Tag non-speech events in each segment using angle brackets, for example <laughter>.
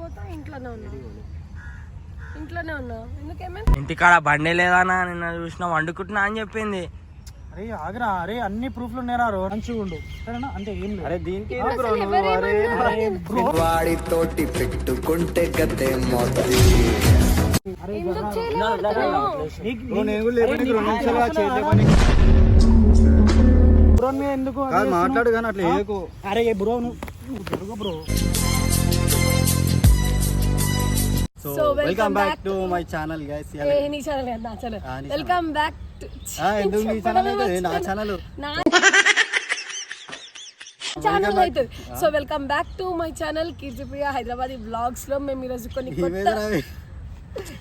పోతా ఇంట్లోనే ఉన్నా. ఇంట్లోనే ఉన్నా. ఎందుకేమైంది ఇంటికాడ బండి లేదన్నా నిన్న చూసిన వండుకుంటున్నా అని చెప్పింది. అరే ఆగరా. అరే అన్ని ప్రూఫ్లు ఉన్నారా రో మంచిగా ఉండు. సరేనా? అంటే ఏం లేదు. అరే దీనికి? వాడితోటి పెట్టుకుంటే గతే మొదటి ఎందుకు? మాట్లాడు కానీ అట్లా ఏకు అరే బ్రో నువ్వు bro. So So, welcome welcome back to my channel guys ఏ? నీ ఛానల్ <laughs> కదా నా ఛానల్ ఆ, నీ వెల్కమ్ బ్యాక్ ఎందుకు మీ ఛానల్ అయితే నా ఛానల్ నా ఛానల్ అవుతుంది so welcome back to my channel Keerthipriya Hyderabad బ్లాగ్స్లో. మేము ఈరోజు కొన్ని కొత్త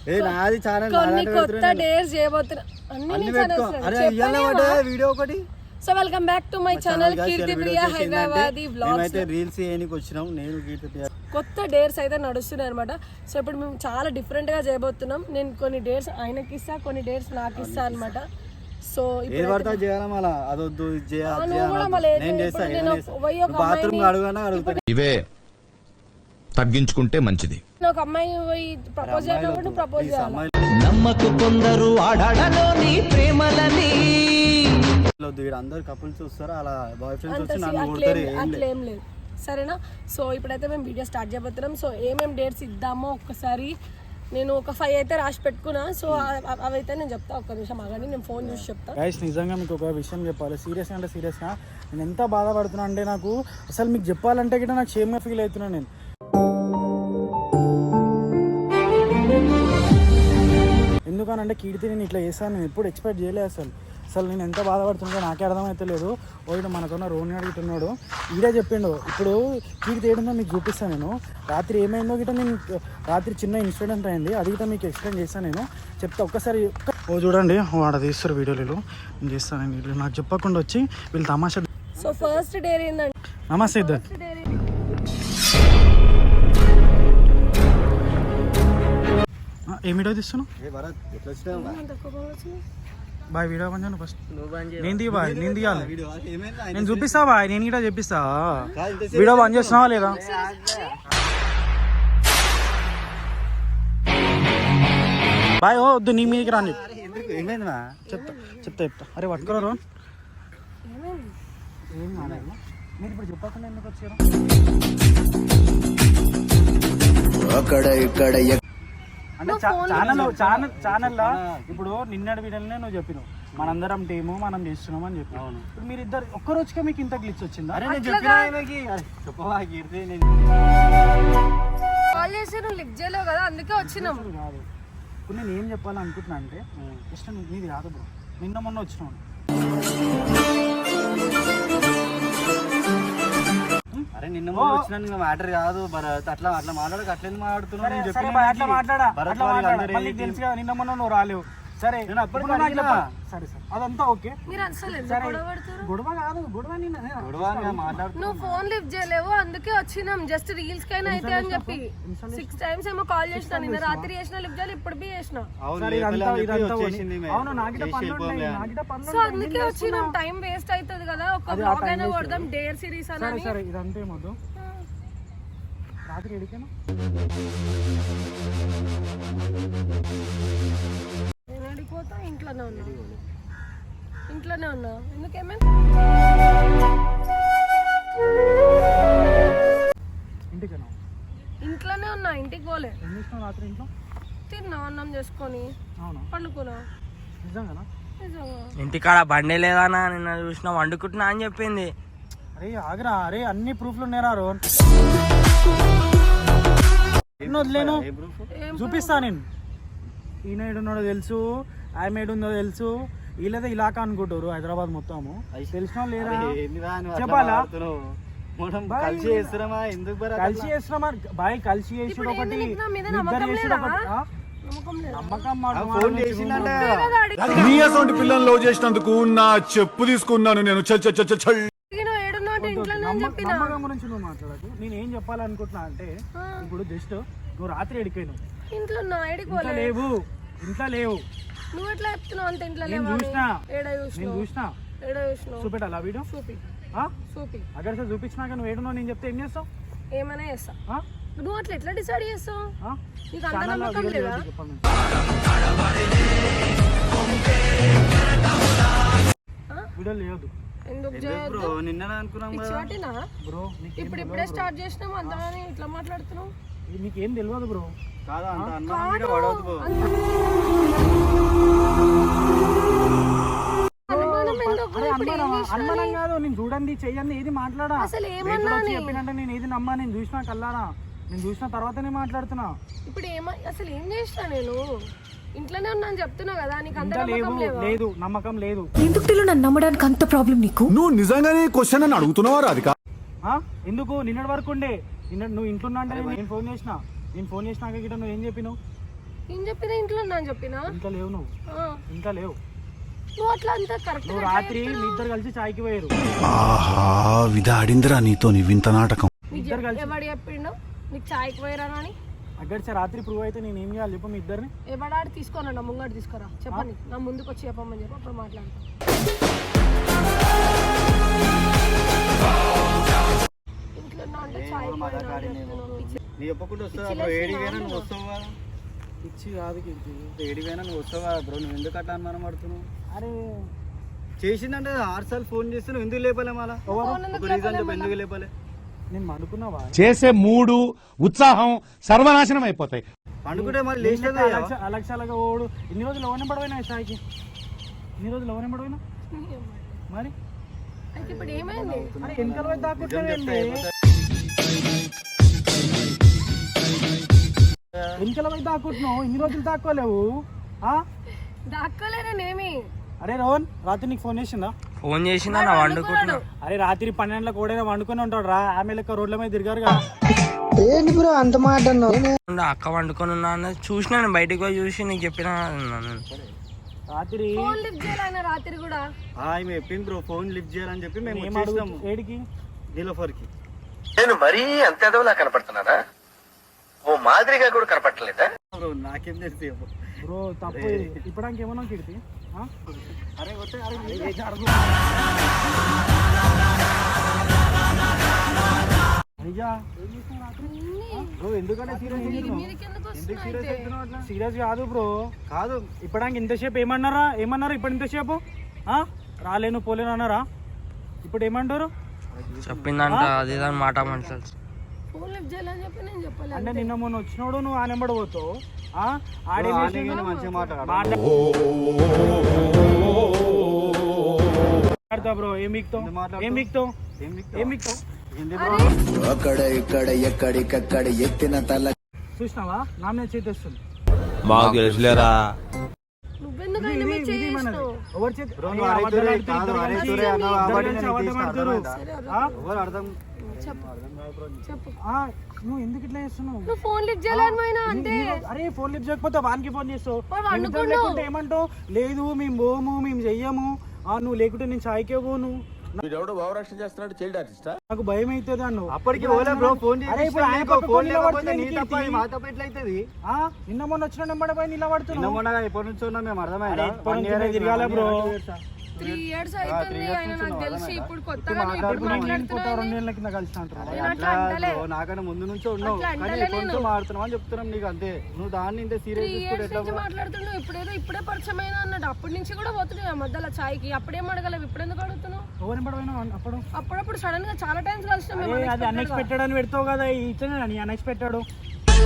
ఏ నాది ఛానల్ కొన్ని కొత్త డేస్ చేయబోతున్నాం అన్ని ఛానల్స్ వీడియో ఒకటి. So welcome back to my channel Keerthipriya Hyderabad vlogs reels చేయడానికి వచ్చినాం. నేను కీర్తి ప్రియ. కొత్త డేర్స్ అయితే నడుస్తున్నాయి అనమాట సో ఇప్పుడు మేము చాలా డిఫరెంట్గా చేయబోతున్నాం. నేను కొన్ని డేట్స్ ఆయనకి ఇస్తా కొన్ని డేట్స్ నాకు ఇస్తా అనమాట సో ఏది ఇప్పుడు పడతా చేయాలా అదొద్దు ఇవే తగ్గించుకుంటే మంచిది. ఒక అమ్మాయి పోయి ప్రపోజ్ చేయడం ప్రపోజ్ చేయాలి? నమ్మకు కొందరు ఆడాడలోని ప్రేమలని. అందరు కపుల్స్ చూస్తారు? అలా బాయ్ ఫ్రెండ్స్ వచ్చి నన్ను అట్లేం కొడతారు అట్లేం లేదు. సరేనా? సో ఇప్పుడైతే మేము వీడియో స్టార్ట్ చేయబోతున్నాం. సో ఏమేమి డేట్స్ ఇద్దామో ఒక్కసారి నేను ఒక ఫైవ్ అయితే రాసి పెట్టుకున్నా. సో అ- అవైతే నేను చెప్తా ఒక్క నిమిషం ఆగండి నేను ఫోన్ చూసి చెప్తా. గైస్ నిజంగా మీకు ఒక విషయం చెప్పాలి. సీరియస్ అంటే సీరియస్గా నేను ఎంత బాధపడుతున్నా అంటే నాకు అసలు మీకు చెప్పాలంటే గిట్ట నాకు షేమ్గా ఫీల్ అవుతున్నా నేను. ఎందుకనంటే కీర్తి నేను ఇట్లా చేస్తాను నేను ఎప్పుడు ఎక్స్పెక్ట్ చేయలేదు అసలు. అసలు నేను ఎంత బాధపడుతున్నా నాకే అర్థమైతే లేదు. ఓయిడు మనకున్న రోని అడుగుతున్నాడు. ఈడే చెప్పిండు ఇప్పుడు కీర్తి ఏడుందో మీకు చూపిస్తాను నేను. రాత్రి ఏమైందో గిట్ట నేను రాత్రి చిన్న ఇన్సిడెంట్ అయింది అది గిట్ట మీకు ఎక్స్ప్లెయిన్ చేస్తాను నేను. చెప్తా ఒక్కసారి ఒక్క- ఓ చూడండి వాడ తీస్తారు వీడియోలు నేను చేస్తాను నేను వీళ్ళు నాకు చెప్పకుండా వచ్చి వీళ్ళు తమాషా సో ఫస్ట్ ఏంటంటే నమస్తే ఇద్దరు. ఫస్ట్ డేర్ ఆ, ఏ వీడియో తీస్తున్నావు? బాయ్ వీడియో పని ఫస్ట్. నేను దిగి బాయ్ నేను దిగాలి వీడియో ఏమైంది? ఆయన నేను చూపిస్తా బాయ్ నేను కూడా చెప్పిస్తా. వీడియో బంద్ చేస్తున్నావా? లేదా? బాయ్ ఓ వద్దు నీ మీదకి రాని చెప్తా చెప్తా చెప్తా. అరే పట్టుకోరా రోన్. మీరు ఇప్పుడు చెప్పకుండా ఎందుకు వచ్చారు? అక్కడ ఇక్కడ అంటే ఛానల్ ఛానల్ ఛానల్లో ఇప్పుడు నిన్నటి వీడియోనే నువ్వు చెప్పినావు. మనందరం టీము మనం చేస్తున్నాం అని చెప్పి అవును. ఇప్పుడు మీరు ఇద్దరు ఒక్క రోజుకే మీకు ఇంత గ్లిచ్ వచ్చిందా? అరే నేను చెప్పిన ఆయనకి? అరే, చెప్పవా కీర్తి నేను కాల్ చేసి నువ్వు లిఫ్ట్ చేయలేవు కదా అందుకే వచ్చినాం. కాదు. ఇప్పుడు నేను ఏం చెప్పాలనుకుంటున్నా అంటే జస్ట్ నీది కాదు బ్రో. నిన్న మొన్న వచ్చినావు. అరే నిన్న మొన్న వచ్చిన మ్యాటర్ కాదు భరత్ అట్లా అట్లా మాట్లాడక అట్లా ఎందుకు మాట్లాడుతున్నావు? నేను అట్లా మాట్లాడా? తెలుసు కదా నిన్న మొన్న నువ్వు రాలేవు. సరే నేను. చెప్ప- సరే సరే. అదంతా ఓకే. మీరు అసలు ఎందుకు సరే. గొడవ పడుతున్నారు? గొడవ కాదు గొడవ నిన్న నేను- గొడవ మాట్లాడుతున్నా. నువ్వు ఫోన్ లిఫ్ట్ చేయలేవు అందుకే వచ్చినాం. జస్ట్ రీల్స్ కైనా అయితే అని చెప్పి. సిక్స్ టైమ్స్ ఏమో కాల్ చేసిన నిన్న రాత్రి చేసిన లిఫ్ట్ చేయాలి ఇప్పుడు బి చేసిన. అవును సరే లేపలే ఇదంతా అని చెప్పి ఇదంతా వచ్చేసింది ఓకే. మే. అవును నాకిట చేసి పనులు ఉన్నాయి వెళ్ళిపోలే అని. నాకిట పనులు సో ఉన్నాయి. అందుకే వచ్చినాం. టైం వేస్ట్ అవుతుంది కదా ఒక బ్లాగ్ time అయినా కొడదాం డేర్ సిరీస్ సరే అని. సరే ఇదంతా ఏమొద్దు. రాత్రి ఎడికేనా? అడిగిపోతా ఇంట్లోనే ఉన్నా. ఇంట్లోనే ఉన్నా. ఎందుకేమైంది ఇంటికేనా? ఇంట్లోనే ఉన్నా ఇంటికి పోలే. రాత్రి ఇంట్లో? తిన్నా అన్నం చేసుకొని. అవునా? పండుకున్నా. నిజంగానా? నిజంగా. ఇంటికాడ బండి లేదన్నా నిన్న చూసిన వండుకుంటున్నా అని చెప్పింది. అరే ఆగరా. అరే అన్ని ప్రూఫ్లు వదిలేను? ఏం చూపిస్తా నేను. ఈయన ఏడున్నాడో తెలుసు. ఆమె ఏడుందో తెలుసు. వీళ్ళదే ఇలాకా అనుకుంటారు హైదరాబాద్ మొత్తము. తెలిసిన లేరా? చెప్పాలా? కలిసి చేస్తున్నామా? ఎందుకు కలిసి చేస్తున్నామా? బాయ్ కలిసి చేసుడు ఒకటి ఏంది నీకు నా మీద ఇద్దరు నమ్మకం చేసుడు? ఒకటి? నమ్మకం పిల్లలు లవ్ చేసినందుకు నా చెప్పు తీసుకున్నాను నేను. నమ్మకం గురించి నువ్వు మాట్లాడకు. నేను ఏం చెప్పాలనుకుంటున్నా అంటే ఇప్పుడు జస్ట్ నువ్వు రాత్రి ఎడిపోయినావు ఇంట్లో లేవు. ఇంట్లో లేవు. నువ్వు ఎట్లా చెప్తున్నావు అంత ఇంట్లో నేను? చూసినా. ఏడ నేను చూసినావు? చూసినా. ఏడ చూసినావు? చూపెట్టాలా వీడియో? చూపి. ఆ? చూపి. అక్కడ సార్ చూపించినాక నువ్వు ఏడున్నావు నేను చెప్తే ఏం చేస్తావు? ఏమైనా చేస్తా. ఆ? నువ్వు అట్లా ఎట్లా డిసైడ్ చేస్తావు? ఆ? నీకు అంత ఛానల్లో నమ్మకం వీడియో లేదా. వీడియోలు చేయొద్దు ఎందుకు బ్రో? నిన్న అనుకున్నాం కదా. చేయటినా బ్రో నీకు ఇప్పుడు ఇప్పుడే స్టార్ట్ చేసినాము అంతగానే ఇట్లా మాట్లాడుతున్నావు? నీకేం తెలియదు బ్రో. కాదా అంత అనుమానం పడవద్దు బ్రో. కాదు నేను చూడండి చెయ్యండి ఏది మాట్లాడా? చెప్పినంటే నేను ఏది నమ్మా? నేను చూసినా కల్లారా? నేను చూసిన తర్వాతనే మాట్లాడుతున్నా. ఇప్పుడు ఏమ అసలు ఏం చేసినా నేను? ఇంట్లోనే ఉన్నాను చెప్తున్నా కదా నీకు అంత నమ్మకం లేదు? నమ్మకం లేదు. ఎందుకు తెలు నన్ను నమ్మడానికి అంత ప్రాబ్లం నీకు? నువ్వు నిజంగానే క్వశ్చన్ అని అడుగుతున్నావా రాధిక? ఎందుకు? నిన్నటి వరకు ఉండే. నిన్న నువ్వు ఇంట్లో ఉన్నా అంటే నేను ఫోన్ చేసిన. నేను ఫోన్ చేసినాక గిట్ట నువ్వు ఏం చెప్పినావు? ఏం చెప్పినా? ఇంట్లో ఉన్నాను చెప్పినా? ఇంకా లేవు నువ్వు. ఇంకా లేవు. నువ్వు అట్లా అంత కరెక్ట్ నువ్వు రాత్రి మీ ఇద్దరు కలిసి చాయ్కి పోయారు. ఆహా విధాడిందిరా నీతో నీ వింత నాటకం. ఇద్దరు కలిసి ఎవడు చెప్పిండు? నీకు చాయ్కి పోయిరాను అని అక్కడ సార్ రాత్రి ప్రూవ్ అయితే నేను ఏం చేయాలి చెప్పు మీ ఇద్దరిని? ఎవడాడు తీసుకోనా నా ముంగడు తీసుకురా? చెప్పండి. నా ముందుకు వచ్చి చెప్పమని చెప్పి అప్పుడు మాట్లాడతాం. పిచ్చి- నీ చెప్పకుండా వస్తావా బ్రో? ఏడి వేనా నువ్వు వస్తావు? కదా ఇచ్చి కాదు. కీర్తి ఏడి వేనా నువ్వు వస్తావు కదా బ్రో? నువ్వు ఎందుకు అట్లా అనుమానం పడుతున్నావు? అరే. చేసిందంటే ఆరు సార్లు ఫోన్ చేస్తే నువ్వు ఎందుకు లేపలే మళ్ళా ఫోన్ ఎందుకు ఒక రీజన్ చెప్పు ఎందుకు లేపలే? నేను అనుకున్నావా చేసే మూడు ఉత్సాహం సర్వనాశనం అయిపోతాయి. పండుకుంటే లేచినదే అలక్ష- అలక్షాలుగా ఓడు. ఇన్ని రోజులు ఎవరిని పడవైనా సాయికి ఇన్ని రోజులు ఎవరిని పడవైనా? మరి? వెనకాల పోయి పోయి దాక్కుంటున్నావు? ఇన్ని రోజులు దాక్కోలేవు. ఆ? దాక్కోలేనేమి అరే రోహన్ రాత్రి నీకు ఫోన్ చేసిందా? ఫోన్ చేసినా నా వండుకుంటున్నా. అరే రాత్రి పన్నెండులకు కూడా వండుకొని ఉంటాడు రా ఆమె లెక్క రోడ్ల మీద తిరిగారుగా. ఉండు, అక్క వండుకొని ఉన్నా అన్నది. చూసినా నేను బయటికి పోయి చూసి నీకు చెప్పినా. రాత్రి ఫోన్ లిఫ్ట్ చేయాలన్న రాత్రి కూడా. ఆమె చెప్పింది బ్రో ఫోన్ లిఫ్ట్ చేయాలని చెప్పి మేము ఏడికి? నీలోఫర్కి నేను మరీ అంత ఎదవలా కనపడుతున్నానా? ఓ మాదిరిగా కూడా కనపడలేదా బ్రో నాకేం తెలుసు. బ్రో తప్పు. ఇప్పడానికి ఏమన్నా? అరే బ్రో ఎందుకంటే సీరియస్ కాదు బ్రో. కాదు ఇప్పడానికి ఇంతసేపు ఏమన్నారా? ఏమన్నారు? ఇప్పుడు ఇంతసేపు ఆ? రాలేను పోలేను అన్నారా? ఇప్పుడు ఏమంటారు? చెప్పిందంట అది దాని మాట మాట్లాడు ఫోన్ లిఫ్ట్ చేయాలని చెప్పి నేను చెప్పలేదు అంటే నిన్న మొన్న వచ్చినోడు నువ్వు ఆ నెంబర్ పోతావు? ఆడేం మంచిగా మాట్లాడు మాట్లా- మాట్లాడతా బ్రో ఏం మిక్తావు? ఏం మిక్తావు ఏం మిక్తావు అక్కడ ఇక్కడ ఎక్కడికక్కడ ఎత్తిన తల చూసినావా తెలుసులేరా నువ్వెందుకు ఆయన మీద చేతి బ్రో, ఏ నువ్వు అరే నువ్వు ఎందుకు ఇట్లా చేస్తున్నావు? నువ్వు ఫోన్ లిఫ్ట్ చేయాలని నీ- అరే ఫోన్ లిఫ్ట్ చేయకపోతే వానికి ఫోన్ చేస్తావు. ఏమంటావు? లేదు మేము పోము మేము చెయ్యము. ఆ, నువ్వు లేకుంటే నేను చాయ్కే పోను. నాకు భయం అవుతుంది అన్ను అప్పటికి ఓలే బ్రో ఫోన్ అరే ఇప్పుడు ఆయన ఫోన్ లేకపోతే నీ తప్ప మా తప్ప ఎట్లయితది ఆ, నిన్న మొన్న వచ్చిన నెంబర్ పోయి నిన్న మొన్నగా ఎప్పటి నుంచో ఉన్నా మేము అర్థమైందా తిరగాలే బ్రో. త్రీ ఇయర్స్ అయిపోయింది ఆయన నాకు తెలిసి ఇప్పుడు కొత్తగా ఇప్పుడు కలిసి నాకన్నా ముందు నుంచో ఉన్నావు. కానీ అని చెప్తున్నాం నీకు అంతే. నువ్వు దాన్ని ఇంత సీరియస్ తీసుకుంటే ఎట్లా మాట్లాడుతున్నావు. ఇప్పుడేదో ఇప్పుడే పరిచయం అన్నాడు అప్పటి నుంచి కూడా పోతున్నావు ఆ మధ్యలో చాయ్కి అప్పుడేం అడగలేవు. ఇప్పుడు ఎందుకు అడుగుతున్నావు అప్పుడప్పుడు సడన్గా చాలా టైమ్స్ కలిసినాం గా. అన్ఎక్స్పెక్టెడ్ అని పెడతావు కదా. ఇట్లనే నీ అన్ఎక్స్పెక్టెడ్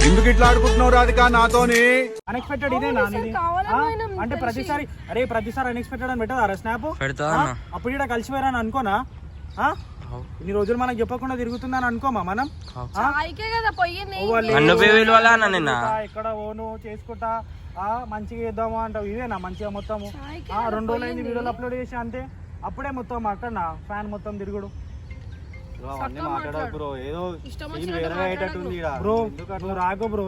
ఎందుకు ఇట్లా ఆడుకుంటున్నావు రాధిక? నాతోని. అన్ఎక్స్పెక్టెడ్ ఇదే నా ఆ? అంటే. ప్రతిసారి అరే ప్రతిసారి అన్ఎక్స్పెక్టెడ్ అని పెట్టదా అరే స్నాప్ పెడతా అన్న. అప్పుడు ఇక్కడ కలిసిపోయారని అనుకోనా? ఆ? ఇన్ని రోజులు మనకు చెప్పకుండా తిరుగుతుందని అనుకోమా మనం? ఆ? చాయ్కే కదా పోయింది ఓ వాళ్ళు నన్ను పోయి విలువలా అన్న నిన్న? చేసుకుంటా, ఎక్కడ ఓను చేసుకుంటా ఆ మంచిగా చేద్దాము అంటావు. ఇవేనా మంచిగా మొత్తము? ఆ, రెండు రోజులు అయింది పోయింది. వీడియోలు అప్లోడ్ చేసి అంతే. అప్పుడే మొత్తం అక్కడ ఫ్యాన్ మొత్తం తిరుగుడు. అవన్నీ మాట్లాడకు బ్రో. ఏదో ఇష్టం సీన్ వచ్చినట్టు వేరే అయ్యేటట్టుంది ఈడ. బ్రో ఎందుకు అట్లా? నువ్వు రాగో బ్రో.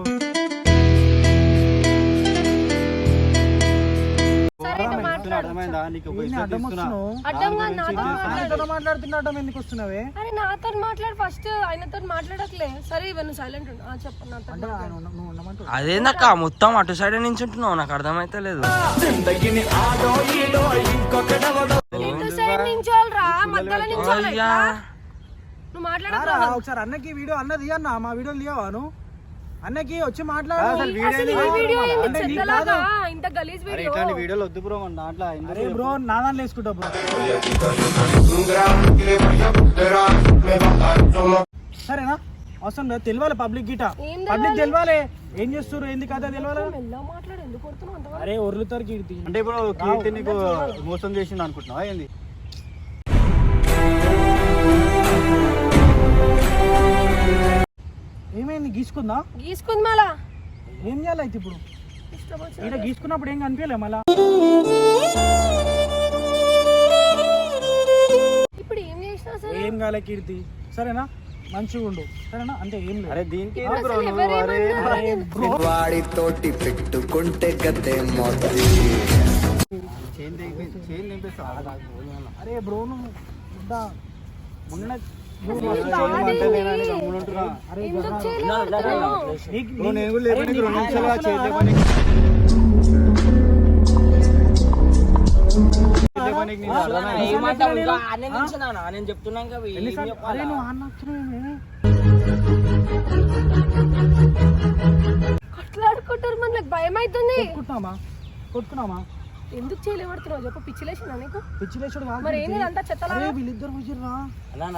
సరే ఇక మాట్లాడు. అర్థమైందా? నీకు ఒక ఏంది ఇజ్జత్ అడ్డం ఇస్తున్నా. వస్తున్నావు? అడ్డంగా నాతో ఆయనతో మాట్లాడుతున్నట్టు ఎందుకు వస్తున్నావే? అరే నాతో మాట్లాడు ఫస్ట్. ఆయనతో మాట్లాడట్లే సరే ఇవన్నీ సైలెంట్ ఉండు. ఆ, చెప్పు నాతో అదేందక్క? మొత్తం అటు సైడ్ నుంచి ఉంటున్నావు నాకు అర్థమైతే లేదు. ఇటు సైడ్ నించోవాలరా మధ్యలో నువ్వు ఒకసారి అన్నకి వీడియో అన్నది అన్న మా వీడియో లేవా నువ్వు? అన్నకి వచ్చి మాట్లాడు. అసలు వీడియో అసలు ఈ వీడియో ఏంది? అంటే నీకు చెత్తలాగా ఇంత గలీజ్ వీడియో. ఇట్లాంటి వీడియోలు వద్దు బ్రో మన దాంట్లో అరే బ్రో నా దాంట్లో వేసుకుంటా బ్రో. సరేనా? అవసరం లేదు తెలియాలి పబ్లిక్ గిట. పబ్లిక్ తెలియాలి ఏం చేస్తారు ఏంది కదా తెలియాలి అరే ఒర్లుతారు కీర్తి. అంటే ఇప్పుడు కీర్తి నీకు మోసం చేసింది అనుకుంటున్నావా ఏంది? ఏమైంది? గీసుకుందా? గీసుకుంది మళ్ళా. ఏం చేయాలి అయితే ఇప్పుడు? ఈడ గీసుకున్నప్పుడు ఏం కనిపించలే మళ్ళా? ఇప్పుడు ఏం చేసినా సరే. ఏం కాలే కీర్తి. సరేనా? మంచిగా ఉండు. సరేనా? అంటే ఏం లేదు. అరే దీనికి వాడితోటి పెట్టుకుంటే గతే మొదటి అరే బ్రో నువ్వు మొన్న నేను రెండు నిమిషాలు నేను కొట్లాడుకుంటారు మనకు భయం అవుతుంది కొట్టుకున్నామా కొట్టుకున్నామా? ఎందుకు చేయలేబడుతున్నావు చెప్పు పిచ్చిలేసిందా నీకు? పిచ్చిలేసుడు కాదు మరి కీర్తి. ఏంది అంతా చెత్తలా అరే వీళ్ళిద్దరు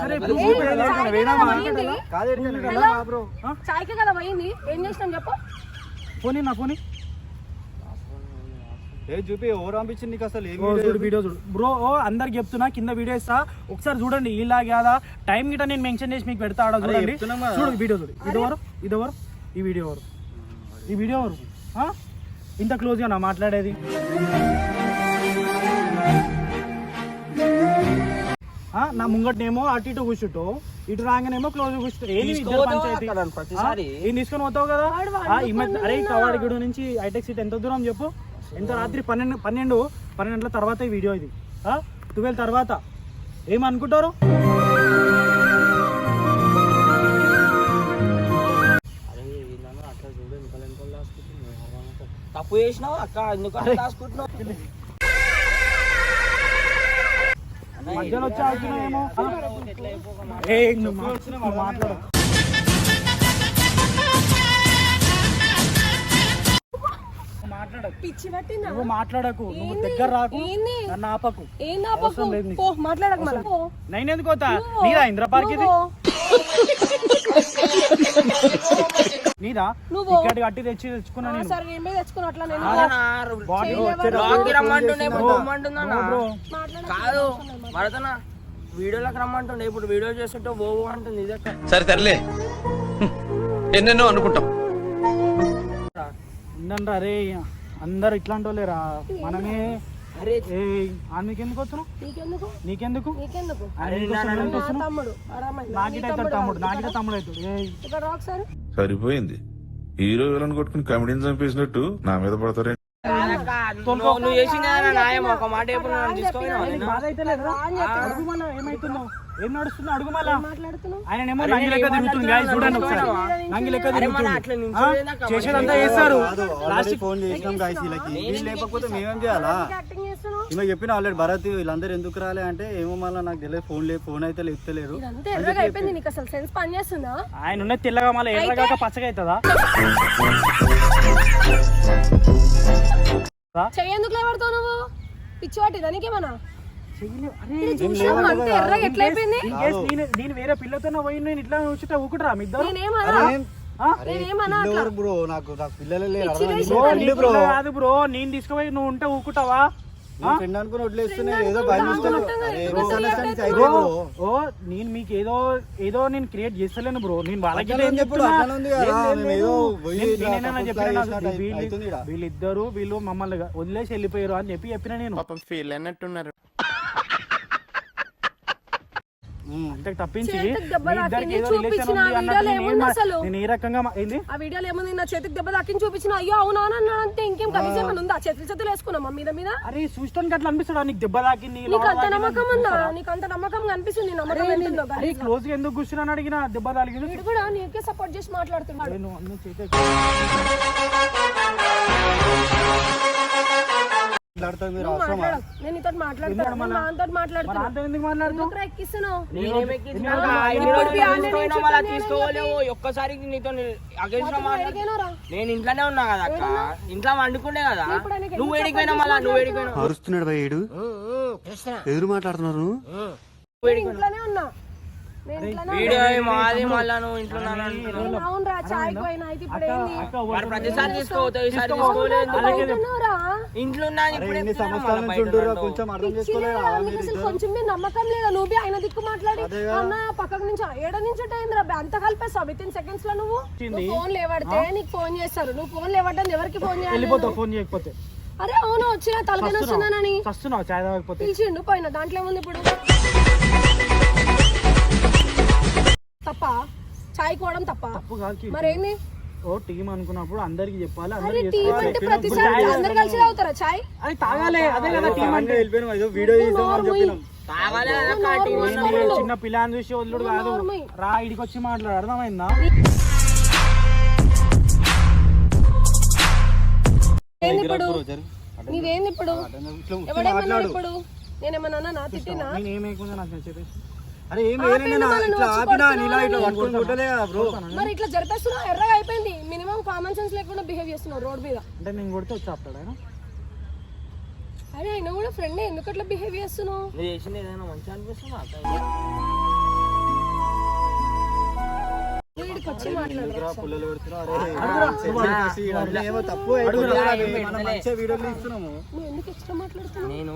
సరే ఇప్పుడు. కదా బ్రో? చాయ్కి కదా పోయింది. ఏం చేసినాం చెప్పు? పోనీ నా పోనీ. ఏ చూపి పంపించింది నీకు అసలు? ఓ చూడు వీడియో చూడు. బ్రో ఓ అందరికి చెప్తున్నా కింద వీడియో ఇస్తా. ఒకసారి చూడండి ఇలా కాదా టైం గిట నేను మెన్షన్ చేసి మీకు పెడతా ఆడ చూడండి. చూడు వీడియో చూడు. ఇది ఎవరు? ఇది ఎవరు? ఈ వీడియో ఎవరు? ఈ వీడియో ఎవరు? ఆ? ఇంత క్లోజ్గా నా మాట్లాడేది? నా ముంగటనేమో అటు ఇటు కూర్చుంటూ ఇటు రాగానేమో క్లోజ్ కూర్చుంటూ. ఏంది ఇద్దరు పంచాయతీ? ఈయన తీసుకొని పోతావు కదా? అరే కవాడిగూడు నుంచి హైటెక్ సిటీ ఎంత దూరం చెప్పు? ఎంత రాత్రి పన్నెండు పన్నెండు పన్నెండు గంటల తర్వాత ఈ వీడియో ఇది. ట్వెల్వ్ తర్వాత. ఏమనుకుంటారు? తప్పు చేసినావు అక్క ఎందుకు అట్లా దాచుకుంటున్నావు మధ్యలో వచ్చి నువ్వు మాట్లాడు మాట్లాడకు నువ్వు మాట్లాడకు నువ్వు ఏంది? దగ్గర రాకు? నన్ను ఆపకు మాట్లాడక. నేను ఎందుకు ఇంద్ర పార్క్ ఇది నీదా? నువ్వు. ఇక్కడ కట్టి తెచ్చి తెచ్చుకున్నా నేను. సరే ఏం మీద తెచ్చుకుని అట్లా నేను బాడీ రమ్మంటుండే ఇప్పుడు కాదు మరదనా వీడియోలకు రమ్మంటుండే ఇప్పుడు వీడియో చేస్తుంటే పోవు అంటుంది ఇదే సరే తరలే ఎన్నెన్నో అనుకుంటాం. ఉందండి అరే అందరు ఇట్లాంటి వాళ్ళేరా మనమే వస్తున్నావు? నీకెందుకు? తమ్ముడు. తమ్ముడు అవుతాడు సరిపోయింది. హీరో విలన్ కొట్టుకుని కమెడీని చంపేసినట్టు నా మీద పడతారే నువ్వు చేసింది ఒక మాట ఏం నడుస్తుందో అడుగు మళ్ళా. మాట్లాడుతున్నావు? ఆయన ఏమో నంగి లెక్క తిరుగుతుంది guys, చూడండి ఒకసారి. నంగి లెక్క అరే మన అట్లా తిరుగుతుంది నించోలేదక్క, చేసేదంతా చేస్తారు. ఆల్రెడీ ఫోన్ చేసినాం గాయస్ వీళ్ళకి. వీళ్ళు లేకపోతే మేమేం చేయాలా? చెప్పిన ఆల్రెడీ భరత్ వీళ్ళందరూ ఎందుకు రాలే అంటే ఏమో మళ్ళీ నాకు తెలియదు ఫోన్ లేదు ఫోన్ అయితే లేపుతలేరు ఇదంతా ఎర్రగా అయిపోయింది నీకు అసలు సెన్స్ పని చేస్తుందా? ఆయన ఉన్నది తెల్లగా మళ్ళీ ఎర్రగాక పచ్చగా అవుతుందా? <laughs> చెయ్యేందుకు లేవడతావు నువ్వు? పిచ్చి పట్టిదా నీకేమన్నా చెయ్యలే- అరే ఇది చూసావా అంటే ఎర్రగా ఎట్లా అయిపోయింది? in case నేను వేరే పిల్లతోనే పోయి నేను ఇట్లా ఊకుంటారా మీ ఇద్దరు? బ్రో నాకు పిల్లలే కాదు బ్రో నేను తీసుకుపోయి నువ్వు ఉంటే ఊకుంటావా? ఓ నేను మీకు ఏదో ఏదో నేను క్రియేట్ చేస్తలేను బ్రో నేను వాళ్ళకి. వీళ్ళిద్దరు వీళ్ళు మమ్మల్ని వదిలేసి వెళ్ళిపోయారు అని చెప్పి చెప్పిన నేను. ఫీల్ అయినట్టున్నారు అంతకు తప్పించి చేతికి దెబ్బ మీ ఇద్దరికి తాకింది, ఏదో రిలేషన్ చూపించిన ఉంది ఆ అన్నట్టు వీడియోలో నేను ఏం-? నేను రకంగా ఏంది? ఆ వీడియోలో ఏముంది? నా చేతికి దెబ్బ తాకింది చూపించిన. అయ్యో అవునా అని అంతే ఇంకేం కనీసం ఏమైనా ఉందా? చేతులు చేతులు వేసుకున్నామా మీద మీద. అరే చూస్తానికి అట్లా అనిపిస్తాడా నీకు దెబ్బ తాకింది నీకు అంత నమ్మకం ఉందా? నీకు అంత నమ్మకం అనిపిస్తుంది నీ నమ్మకం అరే క్లోజ్గా ఎందుకు కూర్చున్నాను అడిగిన దెబ్బ వీడు కూడా నీకే సపోర్ట్ చేసి మాట్లాడుతున్నాడు. నువ్వు అన్నీ చేతే <laughs> నేను నీతో మాట్లాడతాను మా అంత ఒక్కసారి నీతో? నేను ఇంట్లోనే ఉన్నా కదా అక్క ఇంట్లో వండుకుండే కదా నువ్వు ఏడిపోయినా మళ్ళా నువ్వు ఏడిపోయినా అరుస్తున్నాడు ఎదురు మాట్లాడుతున్నారు ఇంట్లోనే ఉన్నా. వీడియో మాది మళ్ళా నువ్వు ఇంట్లో ఉన్నాను అంటున్నావు. నేను అవునురా చాయ్ పోయినా అయితే ఇప్పుడు ఏంది మరి ప్రతిసారి తీసుకోవద్దు ఈసారి తీసుకోలేదు అవుతున్నావురా? ఇంట్లో ఉన్నా ఇప్పుడు ఎన్ని చెప్తున్నావు సంవత్సరాల మళ్ళా నుంచి బయట ఉంటుర్రో ఉన్నావు. కొంచెం అర్థం పిచ్చిలేరా? చేసుకోలేరా నీకు అసలు కొంచెం మీద నమ్మకం లేదా? నువ్వు ఆయన దిక్కు మాట్లాడి. అన్న పక్కకు నుంచి ఏడ నుంచి అయిందిరా బి? అంత కలిపేస్తావు విత్ ఇన్ సెకండ్స్లో నువ్వు ఫోన్ లేవడితే నీకు ఫోన్ చేస్తారు. నువ్వు ఫోన్ లేవడం ఎవరికి ఫోన్ చేయాలి వెళ్ళిపోతావు ఫోన్ చేయకపోతే. అరే అవును వచ్చిన తలకైనా వస్తున్నానని వస్తున్నావు చాయ్ తాగకపోతే. పిలిచిండు పోయిన. దాంట్లో ఏముంది ఇప్పుడు? తప్ప? చాయ్ కోవడం తప్ప? తప్పు కాదు కీర్తి. మరేంది ఓ టీం అనుకున్నప్పుడు అందరికి చెప్పాలి అరే అందరికి టీం అంటే ప్రతిసారి అందరు కలిసి తాగుతారా చాయ్? అది తాగాలి అదే కదా టీం అంటే. వెళ్ళిపోయినాం. ఏదో వీడియో మూసుకో. ఏంది చిన్న పిల్లని చూసి వదులుడు కాదు. రా ఇడికి వచ్చి మాట్లాడు. అర్థమైందా? ఏంది ఇప్పుడు? నీదేంది ఇప్పుడు? ఎవడేమన్నా ఇప్పుడు? నేనేమన్నా నా తిట్టినా? నేను నాకు నచ్చేది అరే ఏం ఇట్లా వచ్చి ఆపినా కొడుతున్నావు నీలా ఇట్లా అని. పట్టుకొని కొట్టలే కదా బ్రో మరి ఇట్లా జరిపేస్తున్నా ఎర్రగా అయిపోయింది. మినిమం కామన్ సెన్స్ లేకుండా బిహేవ్ చేస్తున్నావు రోడ్ మీద. అంటే నేను కొడితే వచ్చి ఆపుతాడు ఆయన? అరే అయినా కూడా ఫ్రెండ్ ఎందుకు అట్లా బిహేవ్ చేస్తున్నావు? నువ్వు చేసింది ఏదైనా మంచిగా అనిపిస్తుందా? అక్క? వీడికి వచ్చి మాట్లాడరా పుల్లలు పెడుతున్నావు అరే ఏమో తప్పు అయిపోతుంది మనం మంచిగా వీడియోలు తీస్తున్నాము. నువ్వు ఎందుకు ఎక్స్ట్రా మాట్లాడుతున్నావు? నేను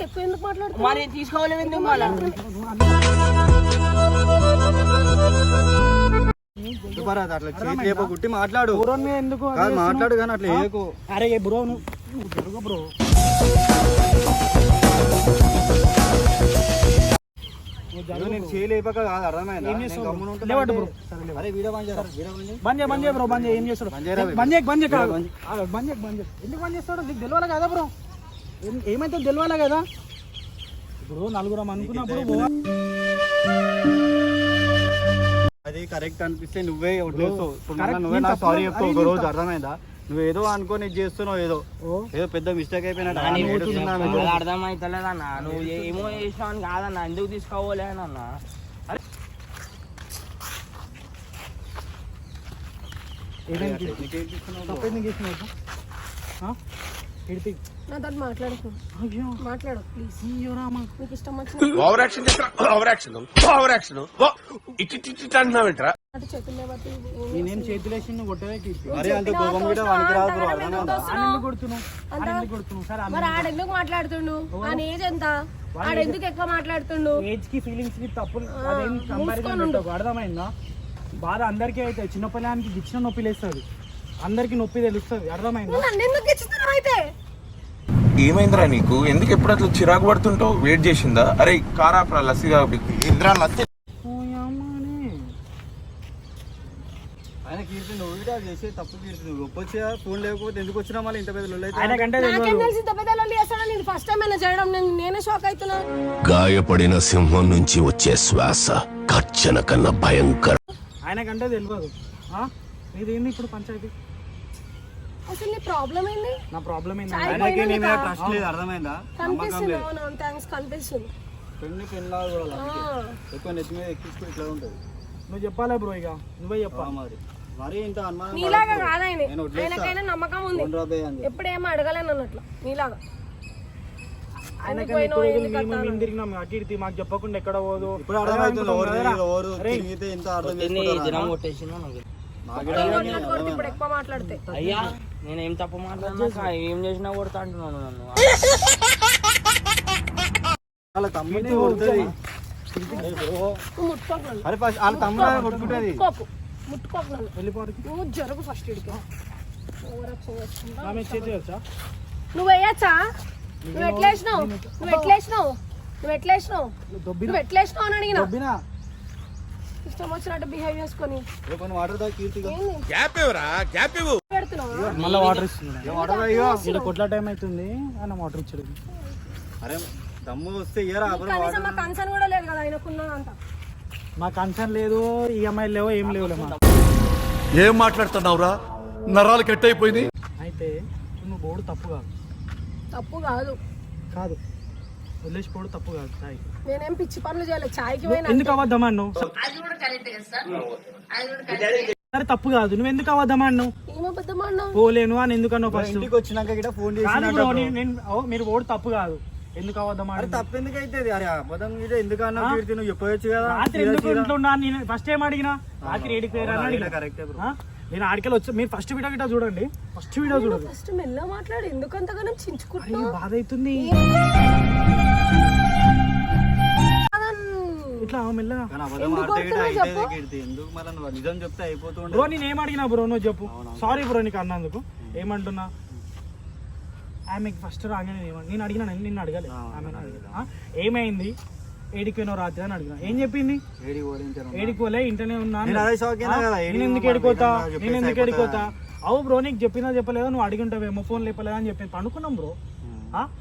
ఎక్కువ ఎందుకు మరి తీసుకోవాలి ఎందుకు అట్లా కుట్టి మాట్లాడు. ఎందుకు కాదు? మాట్లాడు కానీ అట్లా ఏకు అరే బ్రో నువ్వు నువ్వు జరుగు బ్రో. నేను చేయలేపక కాదు అర్థమైందా? నేను గమ్మున బ్రో. సరే లేవు. అరే వీడియో బంద్ చేయరా వీడియో బంద్ చేయి. బంద్ చేయి బంద్ చేయి బ్రో బంద్ చేయి. ఏం చేస్తాడు? బంద్ చేయరా బంద్ చేయి బంద్ చేయి కాదు. బంద్ ఆగు, బంద్ చేయి బంద్ చేయి. ఎందుకు బంద్ చేస్తాడు? నీకు తెలియాలి కదా బ్రో? ఏం- ఏమైతే తెలియాలి కదా? ఇప్పుడు నలుగురం అనుకున్నప్పుడు. అది కరెక్ట్ అనిపిస్తే నువ్వే వదిలేస్తావు. నువ్వే సారీ చెప్తావు ఒక రోజు అర్థమైందా? నువ్వు ఏదో అనుకొని చేస్తున్నావు ఏదో. ఓ. ఏదో పెద్ద మిస్టేక్ అయిపోయినట్టు. అర్థమైతలేదన్న. నువ్వు ఏమో చేసినావు అని కాదన్న. ఎందుకు తీసుకోవాలి అని మాట్లాడుకో. మాట్లాడు ప్లీజ్ అయ్యో రామా. నీకు ఇష్టం వచ్చిన ఓవర్ యాక్షన్ చేస్తా ఓవర్ యాక్షన్. Over action. ఇట్టి ఇట్టి అంటున్నావేంట్రా? అటు చేతులు లేవట్టి నేనేం చేతులేసి నువ్వు కొట్టవే కీర్తి అరే అంత కోపం కూడా వానికి రాదు బ్రో అర్థమైందా ఆయన ఎందుకు కొడుతున్నావు? ఆయన ఎందుకు కొడుతున్నావు? సరే మరి ఆడెందుకు మాట్లాడుతుండు? ఆయన ఏజ్ ఎంత? ఆడెందుకు ఎక్కువ మాట్లాడుతుండు? ఏజ్కి ఫీలింగ్స్కి తప్పులు అదేం కంపారిజన్ పెట్టకు. అర్థమైందా? బాధ అందరికీ అవుతాయి చిన్న పిల్లానికి గిచ్చిన నొప్పి లేస్తుంది. అందరికి నొప్పి తెలుస్తుంది. అర్థమైందా? ఏమైందిరా నీకు? ఎందుకు ఎప్పుడు అట్లా చిరాకు పడుతుంటావు? వెయిట్ చేసిందా? అరే కారాపరా లస్సీగా ఇంద్రా లస్సీ. ఆయన కీర్తి నువ్వు కూడా చేసే తప్పు కీర్తి నువ్వు ఒప్పొచ్చా ఫోన్ లేకపోతే ఎందుకు వచ్చినా మళ్ళీ ఇంత పెద్ద లొల్లి. ఫస్ట్ టైం అయినా చేయడం నేను నేనే షాక్ అవుతున్నా. గాయపడిన సింహం నుంచి వచ్చే శ్వాస కర్చన కన్నా భయంకర ఆయనకంటే తెలియదు. ఇప్పుడు పంచాయతీ? అసలు నీ ప్రాబ్లం ఏంది? నా ప్రాబ్లం ఏంది? చాయ్ ఆయనకి నీ మీద పోయినందుకా? ట్రస్ట్ లేదు అర్థమైందా? నమ్మకం కనిపిస్తుంది లేదు. అవును థ్యాంక్స్ కనిపిస్తుంది. పెన్ను కూడా ఆ, ఎక్కువ నెత్తి మీద ఎక్కించుకుని ఇట్లా ఉంటుంది. నువ్వు చెప్పాలే బ్రో ఇక? నువ్వే చెప్పాలి మరి. మరి ఇంత అనుమానం నీలాగా. కాదు ఆయన. ఆయనకైనా నమ్మకం ఉంది. అంది ఎప్పుడేమో అడగలేను అన్నట్లు. నీలాగా. మాకు చెప్పకుండా ఎక్కడ పోదు. ఇప్పుడు అర్థమవుతుంది ఇప్పుడు ఎక్కువ మాట్లాడితే. అయ్యా నేను ఏం తప్పు మాట్లాడినా ఏం చేసినా కొడతా అంటున్నాను నన్ను. వాళ్ళ తమ్ముడిని కొడుతుంది. నువ్వు అరే ఫస్ట్ వాళ్ళ తమ్ముడు కొట్టుకుంటుంది. నువ్వు జరుగు ఫస్ట్ వచ్చా నువ్వు వేయచ్చా? నువ్వు ఎట్లా వేసినావు నువ్వు ఎట్లా వేసినావు నువ్వు ఎట్లా వేసినావు దొబ్బిన? నువ్వు ఎట్లా వేసినావు అని అడిగినా? దొబ్బినా? ఇష్టం వచ్చినట్టు బిహేవ్ చేసుకొని. వాటర్ దా గ్యాప్ ఇవ్వరా? గ్యాప్ ఇవ్వు. మళ్ళీ వాటర్ ఏం వాటర్ దా ఇగో వీళ్ళ కొట్ల టైం అవుతుంది ఆయన వాటర్ ఇచ్చాడు. అరే దమ్ము వస్తే ఇయరా మా కన్సర్న్ కూడా లేదు కదా ఆయనకున్న అంత. మా కన్సర్న్ లేదు ఈఎంఐ లేవు ఏం లేవులే ఏం మాట్లాడుతున్నావురా? నరాలు కట్ అయిపోయింది అయితే నువ్వు బోర్డు తప్పు కాదు. తప్పు కాదు. కాదు. వదిలేసిపోవడం తప్పు కాదు సాయి నేనేం పిచ్చి పనులు చేయలేదు చాయ్కి పోయినా ఎందుకు అబద్ధం అన్నావు సరే. తప్పు కాదు. నువ్వు ఎందుకు అబద్ధం అన్నావు ఏమబద్ధం అన్నావు పోలేను అని ఎందుకు అన్నావు ఫస్ట్ ఇంటికి వచ్చినాక గిట్ట ఫోన్ కాదు చేసి బ్రో నేను నేను- ఓ, మీరు ఓడి తప్పు కాదు. ఎందుకు అరే ఆడినావు? తప్పు ఎందుకు అయితే అరే అబద్ధం గిట్ట ఎందుకు అన్నావు? కీర్తి నువ్వు చెప్పవచ్చు కదా. రాత్రి ఎందుకు ఇంట్లో ఉన్నా నేను ఫస్ట్ ఏం అడిగినా? రాత్రి ఏడికి పోయారా అని అడిగినా. కరెక్టే బ్రో. ఆ? నేను ఆడికెళ్ళి వచ్చి మీరు ఫస్ట్ వీడియో గిట్ట చూడండి. ఫస్ట్ వీడియో చూడండి. ఫస్ట్ మెల్ల మాట్లాడు. ఎందుకు అంతగానం అయ్యో, బాధ అవుతుంది ఇట్లా మెల్లగా. బ్రో నేను ఏం అడిగినా బ్రో నువ్వు చెప్పు. సారీ బ్రో నీకు అన్నందుకు. ఏమంటున్నా? ఆమెకి ఫస్ట్ రాగానే నేను అడిగినా నేను నిన్ను అడగలే. ఆమె ఏమైంది? ఏడికి పోయినావు రాత్రి అని అడిగినా. ఏం చెప్పింది? ఏడికి పోలే ఇంటనే ఉన్నా నేను అదే షాక్ అయినా కదా, ఏడికి నేను ఎందుకు ఏడిపోతా? నేను ఎందుకు అయిపోతా. ఏడిపోతా? అవు బ్రో నీకు చెప్పినా చెప్పలేదా? నువ్వు అడిగి ఉంటావేమో ఫోన్ లేపలేదా అని చెప్పి పనుకున్నాం బ్రో?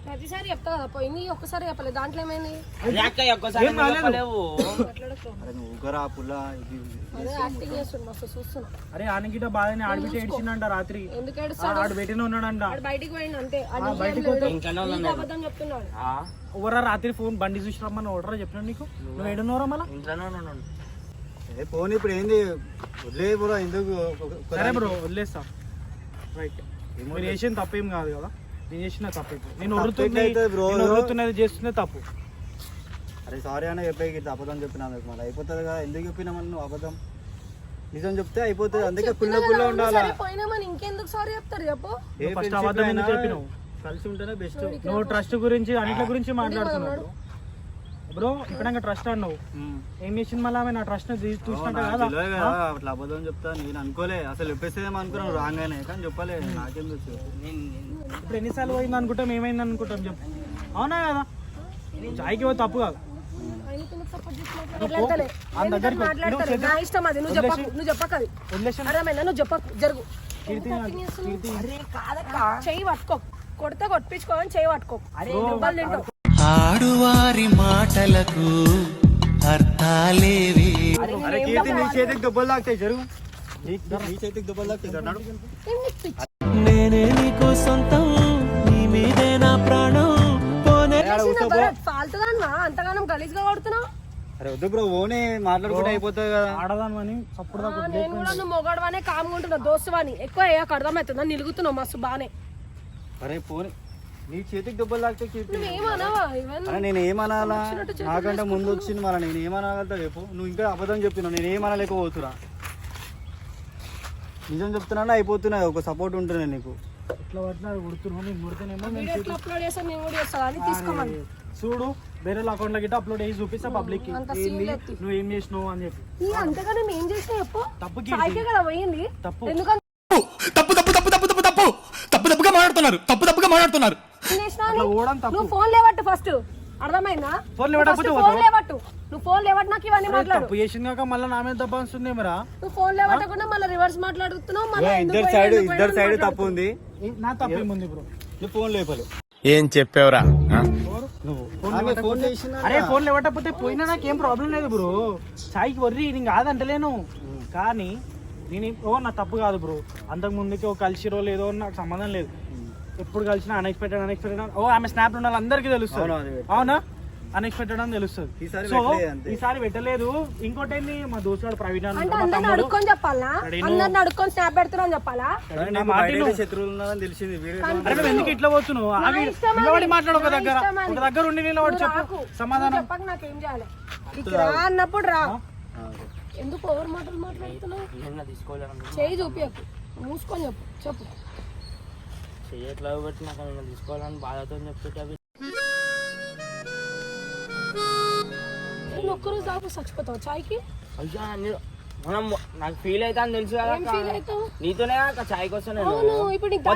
ప్రతిసారి చెప్తా పోయింది ఒక్కసారి చెప్పలేదు దాంట్లో ఏమైంది? అరే రాత్రి. రాత్రి ఫోన్ బండి చూసి రమ్మని ఓడరా చెప్పినా నీకు? నువ్వు ఏడున్నవరా మళ్ళీ? ఫోన్ ఇప్పుడు ఏంది? వదిలే ఎందుకు? సరే బ్రో వదిలేస్తా. రైట్ మీరు తప్పేం కాదు కదా. నేను చేసిన తప్పు ఇప్పుడు. నేను? నేను వదులుతున్నది చేస్తున్నది తప్పు. అరే సారీ అన్న చెప్పే గిట్ల అబద్ధం చెప్పినా మళ్ళీ. అయిపోతుంది కదా ఎందుకు చెప్పినా మళ్ళీ నువ్వు అబద్ధం? నిజం చెప్తే అయిపోతుంది అందుకే కుళ్ళ కుళ్ళ ఉండాలా? పోయినామని ఇంకెందుకు సారీ చెప్తారు చెప్పు. ఫస్ట్ అబద్ధం ఎందుకు చెప్పినావు? కలిసి ఉంటేనే బెస్ట్ నువ్వు ట్రస్ట్ గురించి అన్నిటి గురించి మాట్లాడుతున్నావు. బ్రో ఇక్కడ ట్రస్ట్ అన్నావు. ఏం చేసింది మళ్ళీ నా ట్రస్ట్ చూసినట్టు కదా? అట్లా అబద్ధం చెప్తా నేను అనుకోలే. అసలు చెప్పేసేదేమో అనుకున్నాను రాంగ్ అనే కానీ చెప్పలే నాకేం తెలుసు. ఇప్పుడు ఎన్నిసార్లు పోయింది అనుకుంటాం ఏమైంది అనుకుంటాం చెప్పు. అవునా కదా? చాయ్కి పోయి తప్పు కాదు. పట్టుకో. కొడితే కొట్టించుకోవాలని చేయి పట్టుకో. అరే ఆడువారి మాటలకు అర్థాలేవి నేనే నీకు సొంతం నీ మీదే నా ప్రాణం ఫాల్తుదాన్వా? అరే వద్దు బ్రో ఓనే మాట్లాడుకుంటే అయిపోతుంది కదా. నేను కూడా నువ్వు మొగాడవనే కాముకుంటున్నా దోస్తువాని. ఎక్కువ అయ్యాక అర్థమవుతుందా? నిలుగుతున్నావు మస్తు బానే అరే పోనీ. నీ చేతికి దెబ్బలు తాకితే అరే నేను ఏమనాలా? నాకంటే ముందు వచ్చింది మరి నేను ఏమనగలుగుతా రేపు నువ్వు ఇంకా అబద్ధం చెప్తున్నావు నేను ఏమనలేకపోతున్నా. నిజం చెప్తున్నా అయిపోతున్నా ఒక సపోర్ట్ ఉంటున్నా నీకు. కొడుతున్నావు ఎట్లా చూడు వేరే అకౌంట్లో గిట్ట అప్లోడ్ చేసి చూపిస్తా పబ్లిక్కి. నువ్వు ఏం చేసినావు అని చెప్పి. ఏం చేసినా తప్పు తప్పు. తప్పు తప్పు తప్పు తప్పు తప్పు తప్పు తప్పు తప్పుగా మాట్లాడుతున్నారు. తప్పు తప్పుగా మాట్లాడుతున్నారు. నువ్వు ఫోన్ లేవట్టు ఫస్ట్. అర్థమైందా? ఫోన్ లేవట్టు. నువ్వు ఫోన్ లేవట్టు నాకు ఇవన్నీ మాట్లాడు. తప్పు మళ్ళీ నా మీద తప్ప వస్తుంది మరా? నువ్వు ఫోన్ లేవట్టకుండా మళ్ళీ రివర్స్ మాట్లాడుతున్నావు మళ్ళీ ఇద్దరు సైడ్ ఇద్దరు సైడ్ తప్పు ఉంది. నా తప్పు ఏముంది బ్రో? నువ్వు ఫోన్ లేపలు. ఏం చెప్పావురా? అరే ఫోన్ లేవట్టకపోతే పోయినా నాకేం ప్రాబ్లం లేదు బ్రో. సాయికి వర్రి నేను కాదంటలేను. కానీ నేను ఓ నా తప్పు కాదు బ్రో. అంతకు ముందుకి కలిసిరో లేదో నాకు సంబంధం లేదు. ఎప్పుడు కలిసినా అన్ఎక్స్పెక్టెడ్ అన్ఎక్స్పెక్టెడ్ ఓ ఆమె స్నాప్ ఉన్న అందరికీ తెలుస్తుంది. అవును, అన్ఎక్స్పెక్టెడ్ అని తెలుస్తుంది. ఈసారి సో. ఈసారి పెట్టలేదు. ఇంకోటి ఏంది? మా దోస్తుడు ప్రవీణ్ అడుక్కొని చెప్పాలా? అందరిని అడుక్కొని స్నాప్ పెడుతున్నావు చెప్పాలా? తెలిసింది వీడియో అరే నువ్వు ఎందుకు ఇట్లా పోతున్నావు? అది. నిలబడి మాట్లాడు ఒక దగ్గర. ఒక దగ్గర ఉండి నిలబడి చెప్పు. సమాధానం. చెప్పక నాకేం చేయాలి? రా అన్నప్పుడు రా. ఎందుకు ఓవర్ మాటలు మాట్లాడుతున్నావు? చేయి చూపియకు. మూసుకొని చెప్పు. చెప్పు. చెయ్యట్లా పెట్టి నాకు నిన్న తీసుకోవాలని బాధతో చెప్తుంటే అవి నేను ఒక్కరోజు దాకా చచ్చిపోతావు? చాయ్కి? అయ్యా నేను మనం నాకు ఫీల్ అవుతా అని తెలుసు కదా ఏం అక్క. ఫీల్ అవుతావు? నీతోనే అక్క నేను. అవును ఇప్పుడు నీకు మా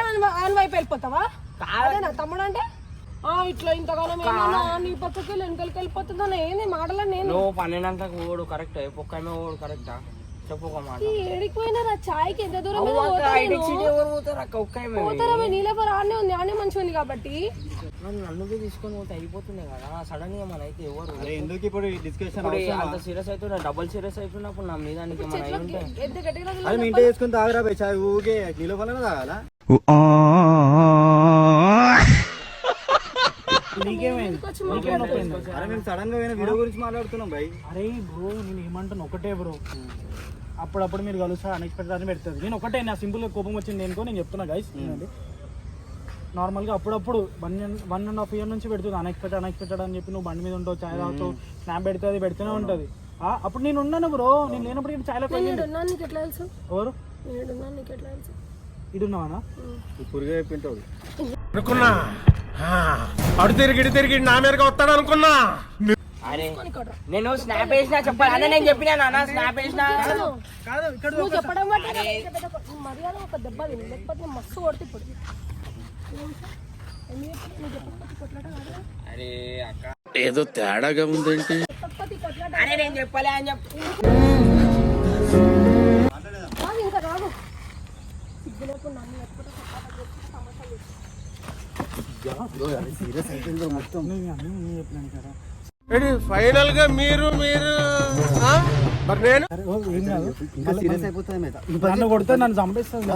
ఆయన ఆయన వైపు వెళ్ళిపోతావా? కాదు. అదేనా తమ్ముడు అంటే ఆ ఇట్లా ఏమన్నా నీ పక్కకి వెనకలికి వెళ్ళిపోతుందో? ఏంది మాటలు నేను నువ్వు పన్నెండు గంటలకు ఓడు కరెక్ట్ ఒక్క ఓడు కరెక్టా నీళ్ళఫర్ ఆడనే ఉంది ఆడనే మంచిగా ఉంది కాబట్టి. నన్ను తీసుకొని పోతే అయిపోతుంది కదా. సడన్గా మన అయితే ఎవరు? ఎందుకు ఇప్పుడు డిస్కషన్ అంత సీరియస్ అవుతున్నా డబల్ సీరియస్ అవుతున్నప్పుడు నా మీద అది మీ ఇంట్లో చేసుకుని తాగరా ఊకే ఫలం తాగాలా నీకేమైంది నీకేం నొప్పి అయింది? అరే మేము సడన్గా పోయిన వీడియో గురించి మాట్లాడుతున్నాం భయ్. అరే బ్రో నేను ఏమంటాను ఒకటే బ్రో. అప్పుడప్పుడు మీరు కలుస్తారు అన్ఎక్స్పెక్టెడ్ అని పెడుతుంది. నేను ఒకటే నా సింపుల్గా కోపం వచ్చింది దేనికో నేను చెప్తున్నా గైస్ నార్మల్గా అప్పుడప్పుడు one one and half year నుంచి పెడుతుంది. అన్ఎక్స్పెక్టెడ్ అన్ఎక్స్పెక్టెడ్ అని చెప్పి నువ్వు బండి మీద ఉంటావు చాయ్ తాగుతావు స్నాప్ పెడుతుంది పెడుతూనే ఉంటుంది. ఆ, అప్పుడు నేను ఉన్నాను బ్రో. నేను లేనప్పుడు తెలుసు? ఎవరు? నేను ఈడున్నాను అడు తిరిగి ఇటు తిరిగి నా మీదకి వస్తాడు అనుకున్నా నేను స్నాప్ వేసినా చెప్పాలి. అన్న నేను చెప్పినా నాన్న స్నాప్ వేసినా. కాదు ఇక్కడ నువ్వు చెప్పడం బట్టి మర్యాద ఒక దెబ్బ తిని లేకపోతే మస్తు కొడితే ఇప్పుడు. అరే అక్క. ఏదో తేడాగా ఉందేంటి? అరే నేను చెప్పలే అని చెప్పి. ఇంకా రాదు. సిగ్గు లేకుండా నన్ను లేకపోతే కొట్లాట చేసి సమస్య చేసి నేను అన్నీ నేను చెప్పినాను కదా ఫైనల్గా మీరు మీరు ఆ? మరి నేను? సీరియస్ అయిపోతుంది నన్ను కొడితే నన్ను చంపేస్తుంది.